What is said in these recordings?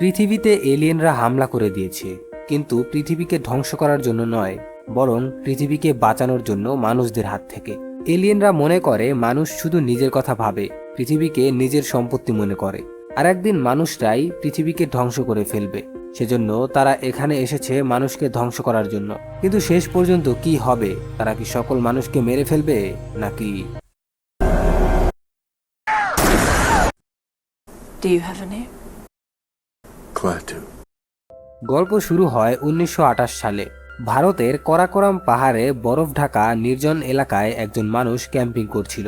পৃথিবীতে এলিয়েনরা হামলা করে দিয়েছে, কিন্তু পৃথিবীকে ধ্বংস করার জন্য নয়, বরং পৃথিবীকে বাঁচানোর জন্য মানুষদের হাত থেকে। এলিয়েনরা মনে করে মানুষ শুধু নিজের কথা ভাবে, পৃথিবীকে নিজের সম্পত্তি মনে করে। আর একদিন মানুষরাই পৃথিবীকে ধ্বংস করে ফেলবে। সেজন্য তারা এখানে এসেছে মানুষকে ধ্বংস করার জন্য। কিন্তু শেষ পর্যন্ত কি হবে? তারা কি সকল মানুষকে মেরে ফেলবে, নাকি? Do you have a name? Klaatu. গল্প শুরু হয় উনিশশো আটাশ সালে। ভারতের করাকোরাম পাহাড়ে বরফ ঢাকা নির্জন এলাকায় একজন মানুষ ক্যাম্পিং করছিল।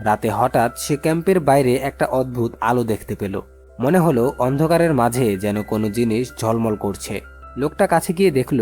রাতে হঠাৎ সে ক্যাম্পের বাইরে একটা অদ্ভুত আলো দেখতে পেল। মনে হলো অন্ধকারের মাঝে যেন কোনো জিনিস ঝলমল করছে। লোকটা কাছে গিয়ে দেখল,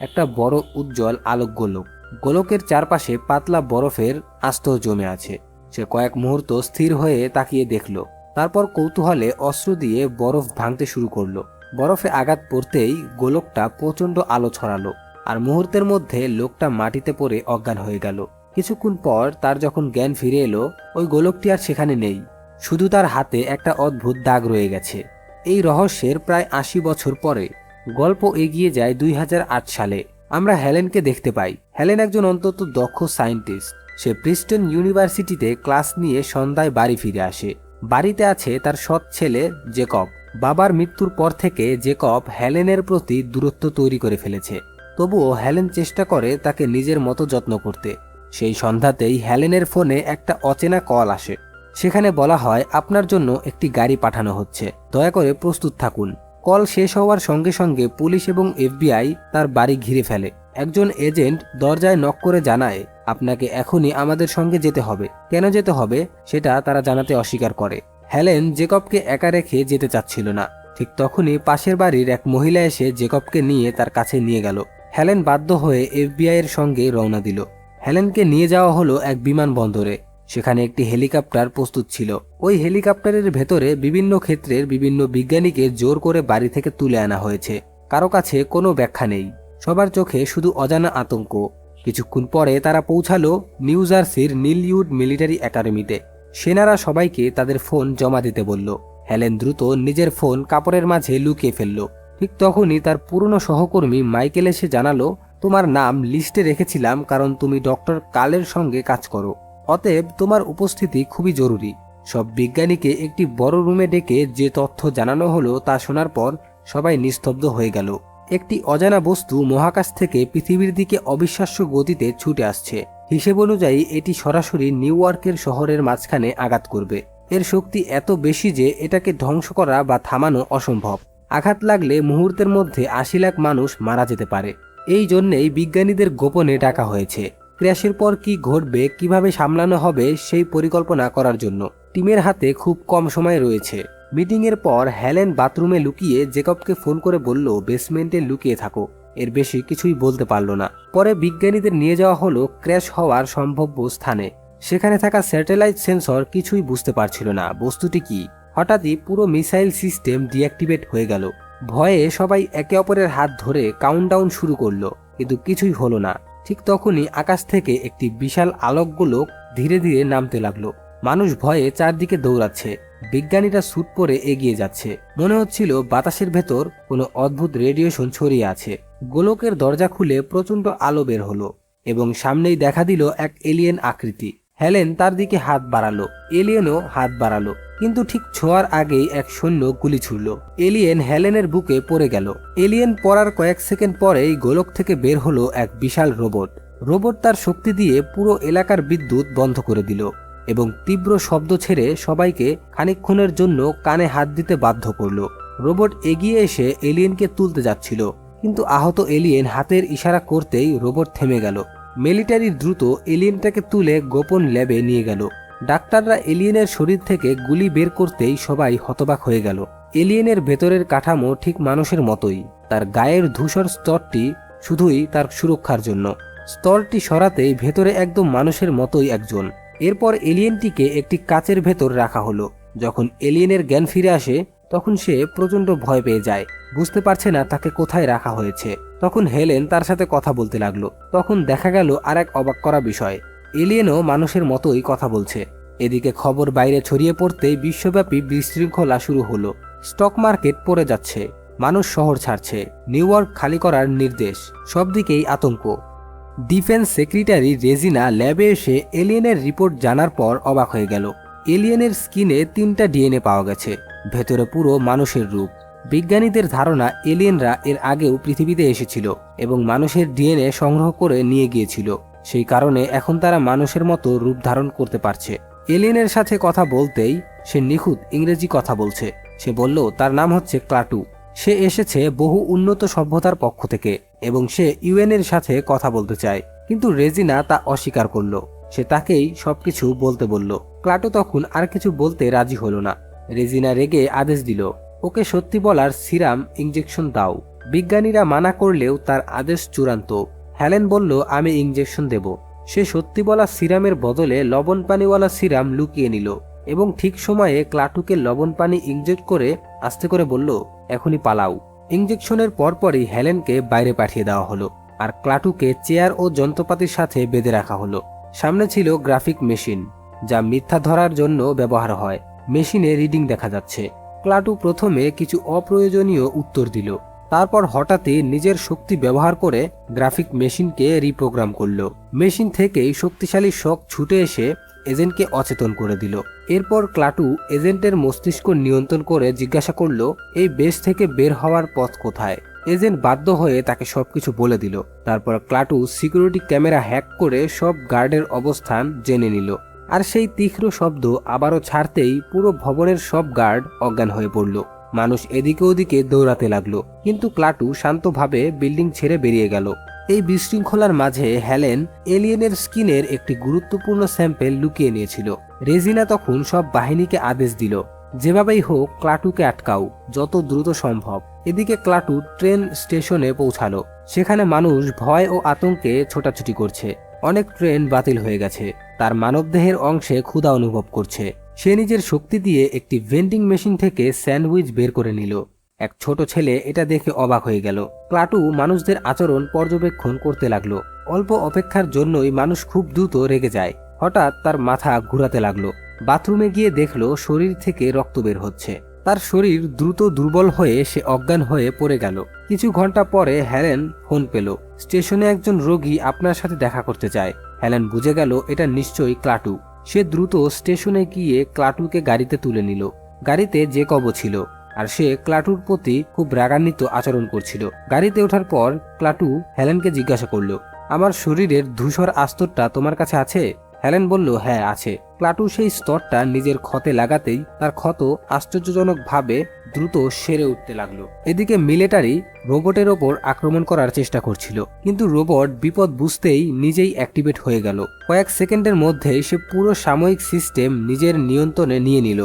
একটা বড় উজ্জ্বল আলোক গোলক। গোলকের চারপাশে পাতলা বরফের আস্ত জমে আছে। সে কয়েক মুহূর্ত স্থির হয়ে তাকিয়ে দেখল তারপর কৌতূহলে অস্ত্র দিয়ে বরফ ভাঙতে শুরু করল। বরফে আঘাত পড়তেই গোলকটা প্রচণ্ড আলো ছড়ালো আর মুহূর্তের মধ্যে লোকটা মাটিতে পড়ে অজ্ঞান হয়ে গেল। কিছুক্ষণ পর তার যখন জ্ঞান ফিরে এলো, ওই গোলকটি আর সেখানে নেই। শুধু তার হাতে একটা অদ্ভুত দাগ রয়ে গেছে। এই রহস্যের প্রায় আশি বছর পরে গল্প এগিয়ে যায় দুই হাজার আট সালে। আমরা হেলেনকে দেখতে পাই। হেলেন একজন অন্তত দক্ষ সায়েন্টিস্ট। সে প্রিস্টন ইউনিভার্সিটিতে ক্লাস নিয়ে সন্ধ্যায় বাড়ি ফিরে আসে। বাড়িতে আছে তার সৎ ছেলে জেকব। বাবার মৃত্যুর পর থেকে জেকব হেলেনের প্রতি দূরত্ব তৈরি করে ফেলেছে। তবুও হেলেন চেষ্টা করে তাকে নিজের মতো যত্ন করতে। সেই সন্ধ্যাতেই হেলেনের ফোনে একটা অচেনা কল আসে। সেখানে বলা হয়, আপনার জন্য একটি গাড়ি পাঠানো হচ্ছে। দয়া করে প্রস্তুত থাকুন। কল শেষ হওয়ার সঙ্গে সঙ্গে পুলিশ এবং এফবিআই তার বাড়ি ঘিরে ফেলে। একজন এজেন্ট দরজায় নক করে জানায়, আপনাকে এখনই আমাদের সঙ্গে যেতে হবে। কেন যেতে হবে? সেটা তারা জানাতে অস্বীকার করে। হেলেন জেকবকে একা রেখে যেতে চাচ্ছিল না। ঠিক তখনই পাশের বাড়ির এক মহিলা এসে জেকবকে নিয়ে তার কাছে নিয়ে গেল। হেলেন বাধ্য হয়ে এফবিআই এর সঙ্গে রওনা দিল। হেলেনকে নিয়ে যাওয়া হলো এক বিমানবন্দরে, সেখানে একটি হেলিকপ্টার প্রস্তুত ছিল। ওই হেলিকপ্টারের ভেতরে বিভিন্ন ক্ষেত্রের বিভিন্ন বিজ্ঞানীকে জোর করে বাড়ি থেকে তুলে আনা হয়েছে। কারও কাছে কোনো ব্যাখ্যা নেই। সবার চোখে শুধু অজানা আতঙ্ক। কিছুক্ষণ পরে তারা পৌঁছালো নিউ জার্সির নিলইউড মিলিটারি একাডেমিতে। সেনারা সবাইকে তাদের ফোন জমা দিতে বলল। হেলেন দ্রুত নিজের ফোন কাপড়ের মাঝে লুকিয়ে ফেলল। ঠিক তখনই তার পুরনো সহকর্মী মাইকেল এসে জানালো, তোমার নাম লিস্টে রেখেছিলাম কারণ তুমি ডক্টর কালের সঙ্গে কাজ করো। অতএব তোমার উপস্থিতি খুবই জরুরি। সব বিজ্ঞানীকে একটি বড় রুমে ডেকে যে তথ্য জানানো হলো তা শোনার পর সবাই নিস্তব্ধ হয়ে গেল। একটি অজানা বস্তু মহাকাশ থেকে পৃথিবীর দিকে অবিশ্বাস্য গতিতে ছুটে আসছে। হিসেব অনুযায়ী এটি সরাসরি নিউ ইয়র্কের শহরের মাঝখানে আঘাত করবে। এর শক্তি এত বেশি যে এটাকে ধ্বংস করা বা থামানো অসম্ভব। আঘাত লাগলে মুহূর্তের মধ্যে আশি লাখ মানুষ মারা যেতে পারে। এই জন্যেই বিজ্ঞানীদের গোপনে ডাকা হয়েছে। ক্র্যাশের পর কি ঘটবে, কীভাবে সামলানো হবে, সেই পরিকল্পনা করার জন্য। টিমের হাতে খুব কম সময় রয়েছে। মিটিংয়ের পর হেলেন বাথরুমে লুকিয়ে জেকবকে ফোন করে বলল, বেসমেন্টে লুকিয়ে থাকো। এর বেশি কিছুই বলতে পারল না। পরে বিজ্ঞানীদের নিয়ে যাওয়া হলো ক্র্যাশ হওয়ার সম্ভাব্য স্থানে। সেখানে থাকা স্যাটেলাইট সেন্সর কিছুই বুঝতে পারছিল না, বস্তুটি কি? হঠাৎই পুরো মিসাইল সিস্টেম ডিঅ্যাক্টিভেট হয়ে গেল। ভয়ে সবাই একে অপরের হাত ধরে কাউন্টডাউন শুরু করল, কিন্তু কিছুই হলো না। ঠিক তখনই আকাশ থেকে একটি বিশাল আলোক গোলক ধীরে ধীরে নামতে লাগল। মানুষ ভয়ে চারদিকে দৌড়াচ্ছে। বিজ্ঞানীরা স্যুট পরে এগিয়ে যাচ্ছে। মনে হচ্ছিল বাতাসের ভেতর কোনো অদ্ভুত রেডিয়েশন ছড়িয়ে আছে। গোলকের দরজা খুলে প্রচণ্ড আলো বের হলো এবং সামনেই দেখা দিল এক এলিয়েন আকৃতি। হেলেন তার দিকে হাত বাড়ালো। এলিয়েনও হাত বাড়ালো। কিন্তু ঠিক ছোঁয়ার আগেই এক সৈন্য গুলি ছুড়ল। এলিয়েন হেলেনের বুকে পড়ে গেল। এলিয়েন পড়ার কয়েক সেকেন্ড পরেই গোলক থেকে বের হলো এক বিশাল রোবট। রোবট তার শক্তি দিয়ে পুরো এলাকার বিদ্যুৎ বন্ধ করে দিল। এবং তীব্র শব্দ ছেড়ে সবাইকে খানিকক্ষণের জন্য কানে হাত দিতে বাধ্য করল। রোবট এগিয়ে এসে এলিয়েনকে তুলতে যাচ্ছিল, কিন্তু আহত এলিয়েন হাতের ইশারা করতেই রোবট থেমে গেল। মিলিটারি দ্রুত এলিয়েনটাকে তুলে গোপন ল্যাবে নিয়ে গেল। ডাক্তাররা এলিয়েনের শরীর থেকে গুলি বের করতেই সবাই হতবাক হয়ে গেল। এলিয়েনের ভেতরের কাঠামো ঠিক মানুষের মতোই। তার গায়ের ধূসর স্তরটি শুধুই তার সুরক্ষার জন্য। স্তরটি সরাতেই ভেতরে একদম মানুষের মতোই একজন। এরপর এলিয়েনটিকে একটি কাচের ভেতর রাখা হলো। যখন এলিয়েনের জ্ঞান ফিরে আসে, তখন সে প্রচণ্ড ভয় পেয়ে যায়। বুঝতে পারছে না তাকে কোথায় রাখা হয়েছে। তখন হেলেন তার সাথে কথা বলতে লাগল। তখন দেখা গেল আর এক অবাক করা বিষয়। এলিয়েনও মানুষের মতোই কথা বলছে। এদিকে খবর বাইরে ছড়িয়ে পড়তেই বিশ্বব্যাপী বিশৃঙ্খলা শুরু হলো। স্টক মার্কেট পড়ে যাচ্ছে। মানুষ শহর ছাড়ছে। নিউ খালি করার নির্দেশ। সব দিকেই আতঙ্ক। ডিফেন্স সেক্রেটারি রেজিনা ল্যাবে এসে এলিয়েনের রিপোর্ট জানার পর অবাক হয়ে গেল। এলিয়েনের স্কিনে তিনটা ডিএনএ পাওয়া গেছে, ভেতরে পুরো মানুষের রূপ। বিজ্ঞানীদের ধারণা এলিয়েনরা এর আগেও পৃথিবীতে এসেছিল এবং মানুষের ডিএনএ সংগ্রহ করে নিয়ে গিয়েছিল। সেই কারণে এখন তারা মানুষের মতো রূপ ধারণ করতে পারছে। এলিয়েনের সাথে কথা বলতেই সে নিখুঁত ইংরেজি কথা বলছে। সে বলল, তার নাম হচ্ছে ক্লাটু। সে এসেছে বহু উন্নত সভ্যতার পক্ষ থেকে। এবং সে ইউএনের সাথে কথা বলতে চায়। কিন্তু রেজিনা তা অস্বীকার করল। সে তাকেই সবকিছু বলতে বলল। ক্লাটো তখন আর কিছু বলতে রাজি হলো না। রেজিনা রেগে আদেশ দিল, ওকে সত্যি বলার সিরাম ইঞ্জেকশন দাও। বিজ্ঞানীরা মানা করলেও তার আদেশ চূড়ান্ত। হ্যালেন বলল, আমি ইঞ্জেকশন দেব। সে সত্যি বলা সিরামের বদলে লবণ পানিওয়ালা সিরাম লুকিয়ে নিল এবং ঠিক সময়ে ক্লাটুকে লবণ পানি ইনজেক্ট করে আস্তে করে বলল, এখনই পালাও। ইঞ্জেকশনের পরপরই হেলেনকে বাইরে পাঠিয়ে দেওয়া হলো আর ক্লাটুকে চেয়ার ও যন্ত্রপাতির সাথে বেঁধে রাখা হলো। সামনে ছিল গ্রাফিক মেশিন, যা মিথ্যা ধরার জন্য ব্যবহার হয়। মেশিনে রিডিং দেখা যাচ্ছে। ক্লাটু প্রথমে কিছু অপ্রয়োজনীয় উত্তর দিল। তারপর হঠাৎই নিজের শক্তি ব্যবহার করে গ্রাফিক মেশিনকে রিপ্রোগ্রাম করল। মেশিন থেকেই শক্তিশালী শখ ছুটে এসে এজেন্টকে অচেতন করে দিল। এরপর ক্লাটু এজেন্টের মস্তিষ্ক নিয়ন্ত্রণ করে জিজ্ঞাসা করল, এই বেশ থেকে বের হওয়ার পথ কোথায়? এজেন্ট বাধ্য হয়ে তাকে সবকিছু বলে দিল। তারপর ক্লাটু সিকিউরিটি ক্যামেরা হ্যাক করে সব গার্ডের অবস্থান জেনে নিল। আর সেই তীক্ষ্ণ শব্দ আবারও ছাড়তেই পুরো ভবনের সব গার্ড অজ্ঞান হয়ে পড়ল। মানুষ এদিকে ওদিকে দৌড়াতে লাগল। কিন্তু ক্লাটু শান্তভাবে বিল্ডিং ছেড়ে বেরিয়ে গেল। এই বিশৃঙ্খলার মাঝে হেলেন এলিয়েনের স্কিনের একটি গুরুত্বপূর্ণ স্যাম্পেল লুকিয়ে নিয়েছিল। রেজিনা তখন সব বাহিনীকে আদেশ দিল, যেভাবেই হোক ক্লাটুকে আটকাও, যত দ্রুত সম্ভব। এদিকে ক্লাটু ট্রেন স্টেশনে পৌঁছালো। সেখানে মানুষ ভয় ও আতঙ্কে ছোটাছুটি করছে। অনেক ট্রেন বাতিল হয়ে গেছে। তার মানবদেহের অংশে ক্ষুধা অনুভব করছে। সে নিজের শক্তি দিয়ে একটি ভেন্ডিং মেশিন থেকে স্যান্ডউইচ বের করে নিল। এক ছোট ছেলে এটা দেখে অবাক হয়ে গেল। ক্লাটু মানুষদের আচরণ পর্যবেক্ষণ করতে লাগল। অল্প অপেক্ষার জন্যই মানুষ খুব দ্রুত রেগে যায়। হঠাৎ তার মাথা ঘুরাতে লাগল। বাথরুমে গিয়ে দেখল শরীর থেকে রক্ত বের হচ্ছে। তার শরীর দ্রুত দুর্বল হয়ে সে অজ্ঞান হয়ে পড়ে গেল। কিছু ঘণ্টা পরে হ্যালেন ফোন পেল। স্টেশনে একজন রোগী আপনার সাথে দেখা করতে চায় হ্যালেন বুঝে গেল এটা নিশ্চয়ই ক্লাটু। সে দ্রুত স্টেশনে গিয়ে ক্লাটুকে গাড়িতে তুলে নিল। গাড়িতে যে কব ছিল। আর সে ক্লাটুর প্রতি খুব রাগান্বিত আচরণ করছিল। গাড়িতে ওঠার পর ক্লাটু হেলেনকে জিজ্ঞাসা করল, আমার শরীরের ধূসর আস্তরটা তোমার কাছে আছে? হেলেন বলল হ্যাঁ আছে। ক্লাটু সেই স্তরটা নিজের ক্ষতে লাগাতেই তার ক্ষত আশ্চর্যজনকভাবে দ্রুত সেরে উঠতে লাগল। এদিকে মিলিটারি রোবটের ওপর আক্রমণ করার চেষ্টা করছিল, কিন্তু রোবট বিপদ বুঝতেই নিজেই অ্যাক্টিভেট হয়ে গেল। কয়েক সেকেন্ডের মধ্যে সে পুরো সাময়িক সিস্টেম নিজের নিয়ন্ত্রণে নিয়ে নিল।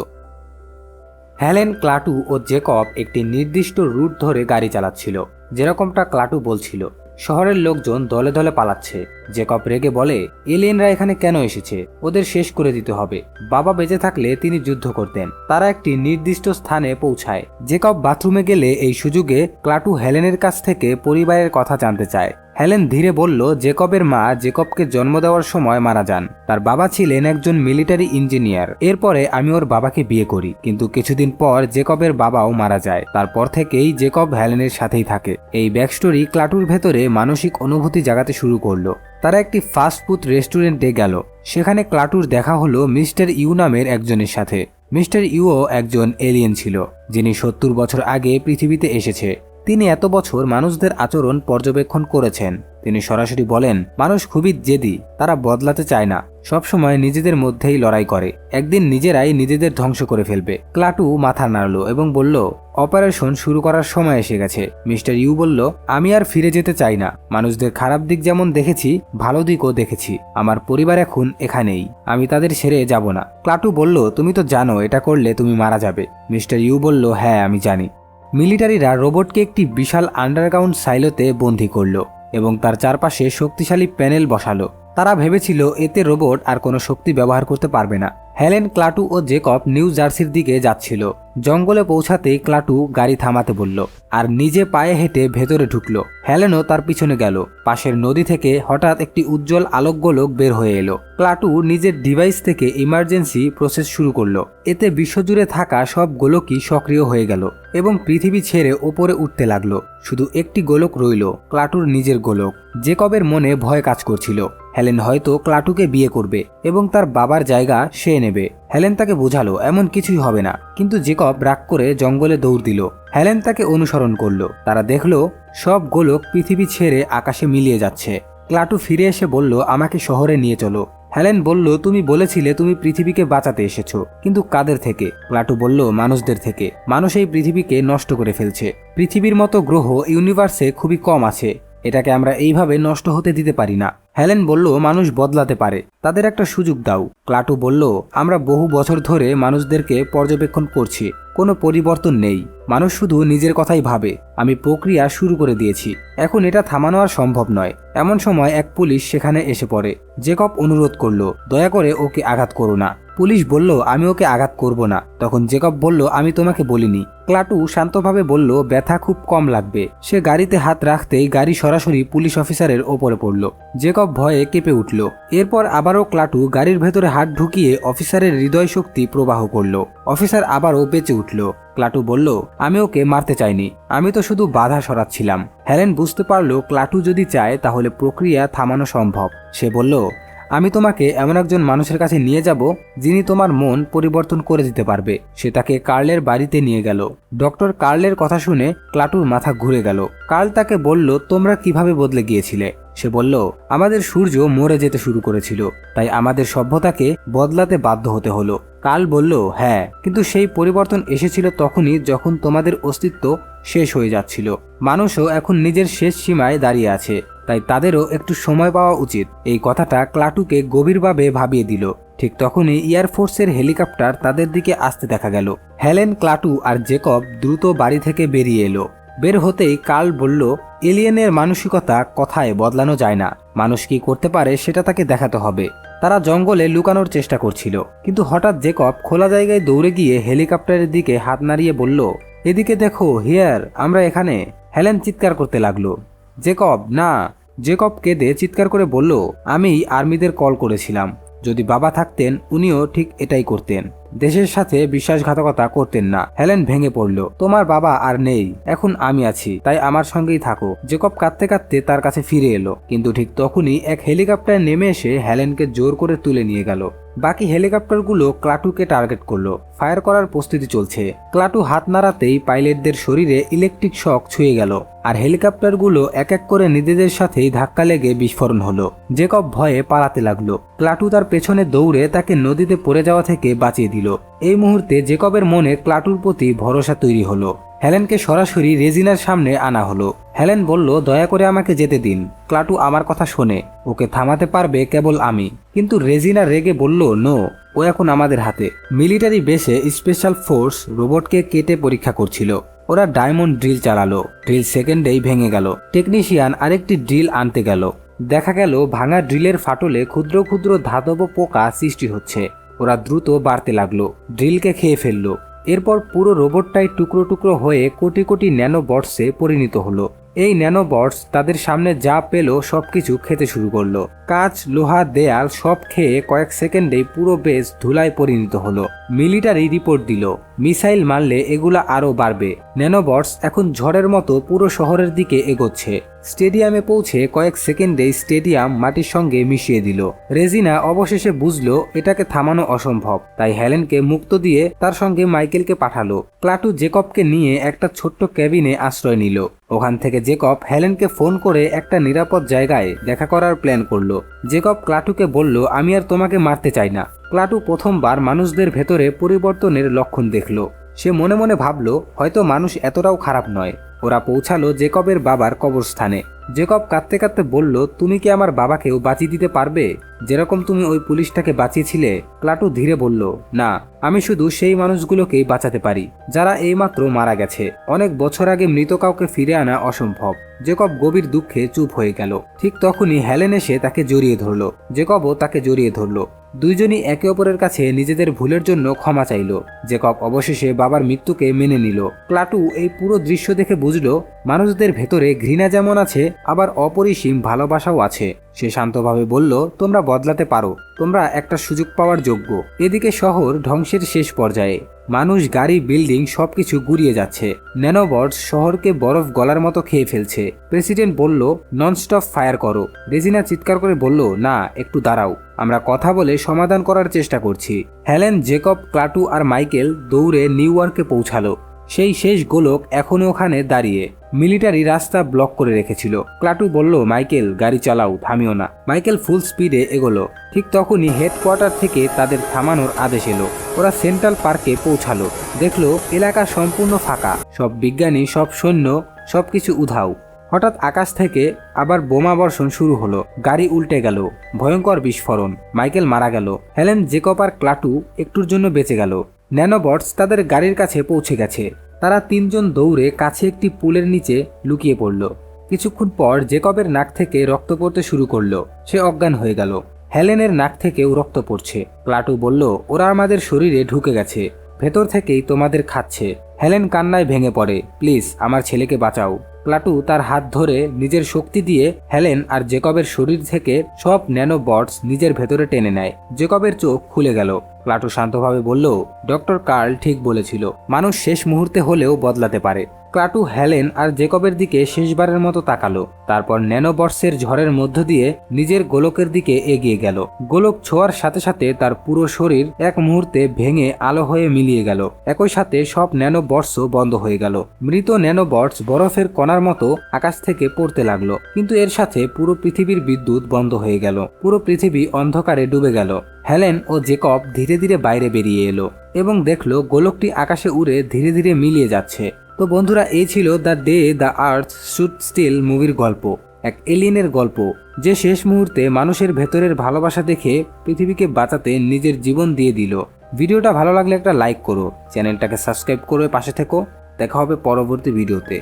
হ্যালেন ক্লাটু ও জেকব একটি নির্দিষ্ট রুট ধরে গাড়ি চালাচ্ছিল। যেরকমটা ক্লাটু বলছিল, শহরের লোকজন দলে দলে পালাচ্ছে। জেকব রেগে বলে, এলিয়েনরা এখানে কেন এসেছে? ওদের শেষ করে দিতে হবে। বাবা বেঁচে থাকলে তিনি যুদ্ধ করতেন। তারা একটি নির্দিষ্ট স্থানে পৌঁছায়। জেকব বাথরুমে গেলে এই সুযোগে ক্লাটু হেলেনের কাছ থেকে পরিবারের কথা জানতে চায়। হেলেন ধীরে বলল, জেকবের মা জেকবকে জন্ম দেওয়ার সময় মারা যান। তার বাবা ছিলেন একজন মিলিটারি ইঞ্জিনিয়ার। এরপরে আমি ওর বাবাকে বিয়ে করি। কিন্তু কিছুদিন পর জেকবের বাবাও মারা যায়। তারপর থেকেই জেকব হেলেনের সাথেই থাকে। এই ব্যাকস্টোরি ক্লাটুর ভেতরে মানসিক অনুভূতি জাগাতে শুরু করল। তারা একটি ফাস্ট ফুড রেস্টুরেন্টে গেল। সেখানে ক্লাটুর দেখা হলো মিস্টার ইউ নামের একজনের সাথে। মিস্টার ইউও একজন এলিয়েন ছিল, যিনি সত্তর বছর আগে পৃথিবীতে এসেছে। তিনি এত বছর মানুষদের আচরণ পর্যবেক্ষণ করেছেন। তিনি সরাসরি বলেন, মানুষ খুবই জেদি, তারা বদলাতে চায় না। সবসময় নিজেদের মধ্যেই লড়াই করে। একদিন নিজেরাই নিজেদের ধ্বংস করে ফেলবে। ক্লাটু মাথা নাড়ল এবং বলল, অপারেশন শুরু করার সময় এসে গেছে। মিস্টার ইউ বলল, আমি আর ফিরে যেতে চাই না। মানুষদের খারাপ দিক যেমন দেখেছি, ভালো দিকও দেখেছি। আমার পরিবার এখন এখানেই। আমি তাদের ছেড়ে যাব না। ক্লাটু বলল, তুমি তো জানো, এটা করলে তুমি মারা যাবে। মিস্টার ইউ বলল হ্যাঁ আমি জানি। মিলিটারিরা রোবটকে একটি বিশাল আন্ডারগ্রাউন্ড সাইলোতে বন্দি করল এবং তার চারপাশে শক্তিশালী প্যানেল বসালো। তারা ভেবেছিল এতে রোবট আর কোনো শক্তি ব্যবহার করতে পারবে না। হেলেন ক্লাটু ও জেকব নিউ জার্সির দিকে যাচ্ছিল। জঙ্গলে পৌঁছাতেই ক্লাটু গাড়ি থামাতে বলল, আর নিজে পায়ে হেঁটে ভেতরে ঢুকলো। হেলেনও তার পিছনে গেল। পাশের নদী থেকে হঠাৎ একটি উজ্জ্বল আলোকগোলক বের হয়ে এলো। ক্লাটু নিজের ডিভাইস থেকে ইমার্জেন্সি প্রসেস শুরু করল। এতে বিশ্বজুড়ে থাকা সব গোলকই সক্রিয় হয়ে গেল এবং পৃথিবী ছেড়ে ওপরে উঠতে লাগল। শুধু একটি গোলক রইল, ক্লাটুর নিজের গোলক। জেকবের মনে ভয় কাজ করছিল। হেলেন হয়তো ক্লাটুকে বিয়ে করবে এবং তার বাবার জায়গা সে নেবে। হেলেন তাকে বোঝালো, এমন কিছুই হবে না। কিন্তু জেকব রাগ করে জঙ্গলে দৌড় দিল। হেলেন তাকে অনুসরণ করল। তারা দেখল, সব গোলক পৃথিবী ছেড়ে আকাশে মিলিয়ে যাচ্ছে। ক্লাটু ফিরে এসে বলল, আমাকে শহরে নিয়ে চলো। হেলেন বলল, তুমি বলেছিলে তুমি পৃথিবীকে বাঁচাতে এসেছ, কিন্তু কাদের থেকে? ক্লাটু বলল, মানুষদের থেকে। মানুষ এই পৃথিবীকে নষ্ট করে ফেলছে। পৃথিবীর মতো গ্রহ ইউনিভার্সে খুবই কম আছে। এটাকে আমরা এইভাবে নষ্ট হতে দিতে পারি না। হেলেন বলল, মানুষ বদলাতে পারে। তাদের একটা সুযোগ দাও। ক্লাটু বলল, আমরা বহু বছর ধরে মানুষদেরকে পর্যবেক্ষণ করছি। কোনো পরিবর্তন নেই। মানুষ শুধু নিজের কথাই ভাবে। আমি প্রক্রিয়া শুরু করে দিয়েছি। এখন এটা থামানো আর সম্ভব নয়। এমন সময় এক পুলিশ সেখানে এসে পড়ে। জেকব অনুরোধ করল, দয়া করে ওকে আঘাত করো না। পুলিশ বলল, আমি ওকে আঘাত করব না। তখন জেকব বলল, আমি তোমাকে বলিনি। ক্লাটু শান্তভাবে বলল, ব্যথা খুব কম লাগবে। সে গাড়িতে হাত রাখতেই গাড়ি সরাসরি পুলিশ অফিসারের ওপরে পড়ল। জেকব ভয়ে কেঁপে উঠল। এরপর আবারও ক্লাটু গাড়ির ভেতরে হাত ঢুকিয়ে অফিসারের হৃদয় শক্তি প্রবাহ করল। অফিসার আবারও বেঁচে উঠল। ক্লাটু বলল, আমি ওকে মারতে চাইনি। আমি তো শুধু বাধা সরাচ্ছিলাম। হেলেন বুঝতে পারল, ক্লাটু যদি চায়, তাহলে প্রক্রিয়া থামানো সম্ভব। সে বলল আমি তোমাকে এমন একজন মানুষের কাছে নিয়ে যাব, যিনি তোমার মন পরিবর্তন করে দিতে পারবে। সে তাকে কার্লের বাড়িতে নিয়ে গেল। ডক্টর কার্লের কথা শুনে ক্লাটুর মাথা ঘুরে গেল। কার্ল তাকে বলল, তোমরা কীভাবে বদলে গিয়েছিলে? সে বলল, আমাদের সূর্য মরে যেতে শুরু করেছিল, তাই আমাদের সভ্যতাকে বদলাতে বাধ্য হতে হলো। কাল বলল হ্যাঁ কিন্তু সেই পরিবর্তন এসেছিল তখনই যখন তোমাদের অস্তিত্ব শেষ হয়ে যাচ্ছিল। মানুষও এখন নিজের শেষ সীমায় দাঁড়িয়ে আছে। তাই তাদেরও একটু সময় পাওয়া উচিত। এই কথাটা ক্লাটুকে গভীরভাবে ভাবিয়ে দিল। ঠিক তখনই এয়ারফোর্সের হেলিকপ্টার তাদের দিকে আসতে দেখা গেল। হেলেন, ক্লাটু আর জেকব দ্রুত বাড়ি থেকে বেরিয়ে এলো। বের হতেই কার্ল বলল, এলিয়েনের মানসিকতা কথায় বদলানো যায় না। মানুষ কি করতে পারে সেটা তাকে দেখাতে হবে। তারা জঙ্গলে লুকানোর চেষ্টা করছিল। কিন্তু হঠাৎ জেকব খোলা জায়গায় দৌড়ে গিয়ে হেলিকপ্টারের দিকে হাত নাড়িয়ে বলল, এদিকে দেখো, হিয়ার, আমরা এখানে। হেলেন চিৎকার করতে লাগল। জেকব, না। জেকব কেঁদে চিৎকার করে বলল আমি আর্মিদের কল করেছিলাম। যদি বাবা থাকতেন, উনিও ঠিক এটাই করতেন। দেশের সাথে বিশ্বাসঘাতকতা করতেন না। হেলেন ভেঙে পড়ল। তোমার বাবা আর নেই, এখন আমি আছি, তাই আমার সঙ্গেই থাকো। জেকব কাঁদতে কাঁদতে তার কাছে ফিরে এলো, কিন্তু ঠিক তখনই এক হেলিকপ্টার নেমে এসে হেলেনকে জোর করে তুলে নিয়ে গেল। বাকি হেলিকপ্টারগুলো ক্লাটুকে টার্গেট করল। ফায়ার করার প্রস্তুতি চলছে। ক্লাটু হাত নাড়াতেই পাইলটদের শরীরে ইলেকট্রিক শক ছুঁয়ে গেল, আর হেলিকপ্টারগুলো এক এক করে নিজেদের সাথেই ধাক্কা লেগে বিস্ফোরণ হলো। জেকব ভয়ে পালাতে লাগল। ক্লাটু তার পেছনে দৌড়ে তাকে নদীতে পড়ে যাওয়া থেকে বাঁচিয়ে দিল। এই মুহূর্তে জেকবের মনে ক্লাটুর প্রতি ভরসা তৈরি হলো। হেলেনকে সরাসরি রেজিনার সামনে আনা হলো। হেলেন বলল, দয়া করে আমাকে যেতে দিন। ক্লাটু আমার কথা শোনে। ওকে থামাতে পারবে কেবল আমি। কিন্তু রেজিনা রেগে বলল, নো, ও এখন আমাদের হাতে। মিলিটারি বেসে স্পেশাল ফোর্স রোবটকে কেটে পরীক্ষা করছিল। ওরা ডায়মন্ড ড্রিল চালালো। ড্রিল সেকেন্ডেই ভেঙে গেল। টেকনিশিয়ান আরেকটি ড্রিল আনতে গেল। দেখা গেল, ভাঙা ড্রিলের ফাটলে ক্ষুদ্র ক্ষুদ্র ধাতব পোকা সৃষ্টি হচ্ছে। ওরা দ্রুত বাড়তে লাগল, ড্রিলকে খেয়ে ফেলল। এরপর পুরো রোবটটাই টুকরো টুকরো হয়ে কোটি কোটি ন্যানো বটসে পরিণত হলো। এই ন্যানো বটস তাদের সামনে যা পেল সবকিছু খেতে শুরু করল। কাঁচ, লোহা, দেয়াল সব খেয়ে কয়েক সেকেন্ডেই পুরো বেশ ধুলায় পরিণত হলো। মিলিটারি রিপোর্ট দিল। মিসাইল মারলে এগুলা আরও বাড়বে। ন্যানোবটস এখন ঝড়ের মতো পুরো শহরের দিকে এগোচ্ছে। স্টেডিয়ামে পৌঁছে কয়েক সেকেন্ডেই স্টেডিয়াম মাটির সঙ্গে মিশিয়ে দিল। রেজিনা অবশেষে বুঝলো এটাকে থামানো অসম্ভব। তাই হেলেনকে মুক্ত দিয়ে তার সঙ্গে মাইকেলকে পাঠালো। ক্লাটু জেকবকে নিয়ে একটা ছোট্ট ক্যাবিনে আশ্রয় নিল। ওখান থেকে জেকব হেলেনকে ফোন করে একটা নিরাপদ জায়গায় দেখা করার প্ল্যান করল। জেকব ক্লাটুকে বলল, আমি আর তোমাকে মারতে চাই না। ক্লাটু প্রথমবার মানুষদের ভেতরে পরিবর্তনের লক্ষণ দেখল। সে মনে মনে ভাবল, হয়তো মানুষ এতটাও খারাপ নয়। ওরা পৌঁছালো জেকবের বাবার কবরস্থানে। জেকব কাঁদতে কাঁদতে বলল, তুমি কি আমার বাবাকেও বাঁচিয়ে দিতে পারবে? যেরকম তুমি ওই পুলিশটাকে বাঁচিয়েছিলে? ক্লাটু ধীরে বলল, না, আমি শুধু সেই মানুষগুলোকেই বাঁচাতে পারি, যারা এইমাত্র মারা গেছে। অনেক বছর আগে মৃত কাউকে ফিরে আনা অসম্ভব। জেকব গভীর দুঃখে চুপ হয়ে গেল। ঠিক তখনই হেলেন এসে তাকে জড়িয়ে ধরল। জেকবও তাকে জড়িয়ে ধরলো। দুইজনই একে অপরের কাছে নিজেদের ভুলের জন্য ক্ষমা চাইল। জেকব অবশেষে বাবার মৃত্যুকে মেনে নিল। ক্লাটু এই পুরো দৃশ্য দেখে বুঝল, মানুষদের ভেতরে ঘৃণা যেমন আছে, আবার অপরিসীম ভালোবাসাও আছে। সে শান্তভাবে বলল, তোমরা বদলাতে পারো। তোমরা একটা সুযোগ পাওয়ার যোগ্য। এদিকে শহর ধ্বংসের শেষ পর্যায়ে। মানুষ, গাড়ি, বিল্ডিং সবকিছু গুড়িয়ে যাচ্ছে। ন্যানোবটস শহরকে বরফ গলার মতো খেয়ে ফেলছে। প্রেসিডেন্ট বলল, ননস্টপ ফায়ার করো। রেজিনা চিৎকার করে বলল, না, একটু দাঁড়াও। আমরা কথা বলে সমাধান করার চেষ্টা করছি। হেলেন, জেকব, ক্লাটু আর মাইকেল দৌড়ে নিউ ইয়র্কে পৌঁছালো। সেই শেষ গোলক এখনও ওখানে দাঁড়িয়ে। মিলিটারি রাস্তা ব্লক করে রেখেছিল। ক্লাটু বলল, মাইকেল, গাড়ি চালাও, থামিও না। মাইকেল ফুল স্পিডে এগোলো। ঠিক তখনই হেডকোয়ার্টার থেকে তাদের থামানোর আদেশ এলো। ওরা সেন্ট্রাল পার্কে পৌঁছালো। দেখল, এলাকা সম্পূর্ণ ফাঁকা। সব বিজ্ঞানী, সব সৈন্য, সবকিছু উধাও। হঠাৎ আকাশ থেকে আবার বোমা বর্ষণ শুরু হলো। গাড়ি উল্টে গেল। ভয়ঙ্কর বিস্ফোরণ। মাইকেল মারা গেল। হেলেন জেকব আর ক্লাটু একটুর জন্য বেঁচে গেল। ন্যানোবটস তাদের গাড়ির কাছে পৌঁছে গেছে। তারা তিনজন দৌড়ে কাছে একটি পুলের নিচে লুকিয়ে পড়ল। কিছুক্ষণ পর জেকবের নাক থেকে রক্ত পড়তে শুরু করল। সে অজ্ঞান হয়ে গেল। হেলেনের নাক থেকেও রক্ত পড়ছে। ক্লাটু বলল, ওরা আমাদের শরীরে ঢুকে গেছে। ভেতর থেকেই তোমাদের খাচ্ছে। হেলেন কান্নায় ভেঙে পড়ে। প্লিজ, আমার ছেলেকে বাঁচাও। প্লাটু তার হাত ধরে নিজের শক্তি দিয়ে হেলেন আর জেকবের শরীর থেকে সব ন্যানো বটস নিজের ভেতরে টেনে নেয়। জেকবের চোখ খুলে গেল। প্লাটু শান্তভাবে বলল, ডক্টর কার্ল ঠিক বলেছিল। মানুষ শেষ মুহূর্তে হলেও বদলাতে পারে। ক্লাটু হেলেন আর জেকবের দিকে শেষবারের মতো তাকালো। তারপর ন্যানোবর্ষের ঝড়ের মধ্য দিয়ে নিজের গোলকের দিকে এগিয়ে গেল। গোলক ছোঁয়ার সাথে সাথে তার পুরো শরীর এক মুহূর্তে ভেঙে আলো হয়ে মিলিয়ে গেল। একই সাথে সব ন্যানোবর্ষ বন্ধ হয়ে গেল। মৃত ন্যানোবর্স বরফের কণার মতো আকাশ থেকে পড়তে লাগল। কিন্তু এর সাথে পুরো পৃথিবীর বিদ্যুৎ বন্ধ হয়ে গেল। পুরো পৃথিবী অন্ধকারে ডুবে গেল। হেলেন ও জেকব ধীরে ধীরে বাইরে বেরিয়ে এলো এবং দেখল গোলকটি আকাশে উড়ে ধীরে ধীরে মিলিয়ে যাচ্ছে। তো বন্ধুরা, এই ছিল the day the earth stood still মুভির গল্প, এক এলিয়েনের গল্প, যে শেষ মুহূর্তে মানুষের ভেতরের ভালোবাসা দেখে পৃথিবীকে বাঁচাতে নিজের জীবন দিয়ে দিল। ভিডিওটা ভালো লাগলে একটা লাইক করো, চ্যানেলটাকে সাবস্ক্রাইব করে পাশে থেকো। দেখা হবে পরবর্তী ভিডিওতে